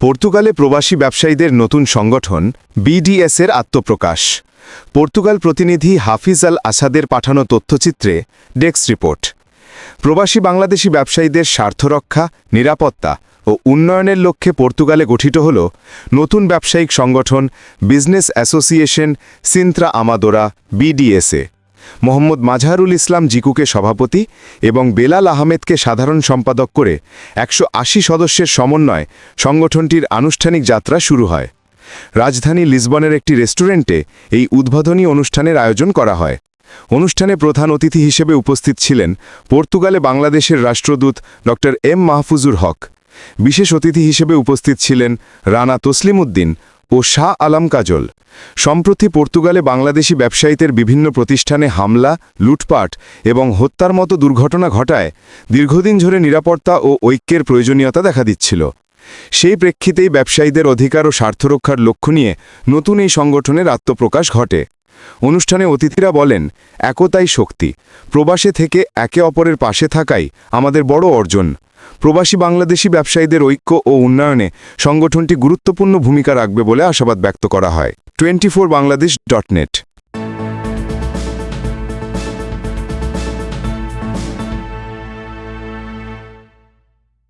পর্তুগালে প্রবাসী ব্যবসায়ীদের নতুন সংগঠন বিডিএসের আত্মপ্রকাশ। পর্তুগাল প্রতিনিধি হাফিজ আল আসাদের পাঠানো তথ্যচিত্রে ডেস্ক রিপোর্ট। প্রবাসী বাংলাদেশি ব্যবসায়ীদের স্বার্থরক্ষা নিরাপত্তা ও উন্নয়নের লক্ষ্যে পর্তুগালে গঠিত হল নতুন ব্যবসায়িক সংগঠন business association Sintra Amadora BDSA Mohammad Mazharul Islam জিকুকে সভাপতি এবং বেলাল আহমেদকে সাধারণ সম্পাদক করে একশো আশি সদস্যের সমন্বয়ে সংগঠনটির আনুষ্ঠানিক যাত্রা শুরু হয়। রাজধানী লিসবনের একটি রেস্টুরেন্টে এই উদ্বোধনী অনুষ্ঠানের আয়োজন করা হয়। অনুষ্ঠানে প্রধান অতিথি হিসেবে উপস্থিত ছিলেন পর্তুগালে বাংলাদেশের রাষ্ট্রদূত ড এম মাহফুজুর হক। বিশেষ অতিথি হিসেবে উপস্থিত ছিলেন রানা তসলিম উদ্দিন ও শাহ আলম কাজল। সম্প্রতি পর্তুগালে বাংলাদেশি ব্যবসায়ীদের বিভিন্ন প্রতিষ্ঠানে হামলা, লুটপাট এবং হত্যার মতো দুর্ঘটনা ঘটায় দীর্ঘদিন ধরে নিরাপত্তা ও ঐক্যের প্রয়োজনীয়তা দেখা দিচ্ছিল। সেই প্রেক্ষিতেই ব্যবসায়ীদের অধিকার ও স্বার্থরক্ষার লক্ষ্য নিয়ে নতুন এই সংগঠনের আত্মপ্রকাশ ঘটে। অনুষ্ঠানে অতিথিরা বলেন, একতাই শক্তি। প্রবাসে থেকে একে অপরের পাশে থাকাই আমাদের বড় অর্জন। প্রবাসী বাংলাদেশি ব্যবসায়ীদের ঐক্য ও উন্নয়নে সংগঠনটি গুরুত্বপূর্ণ ভূমিকা রাখবে বলে আশাবাদ ব্যক্ত করা হয়। Twenty Bangladesh dot net.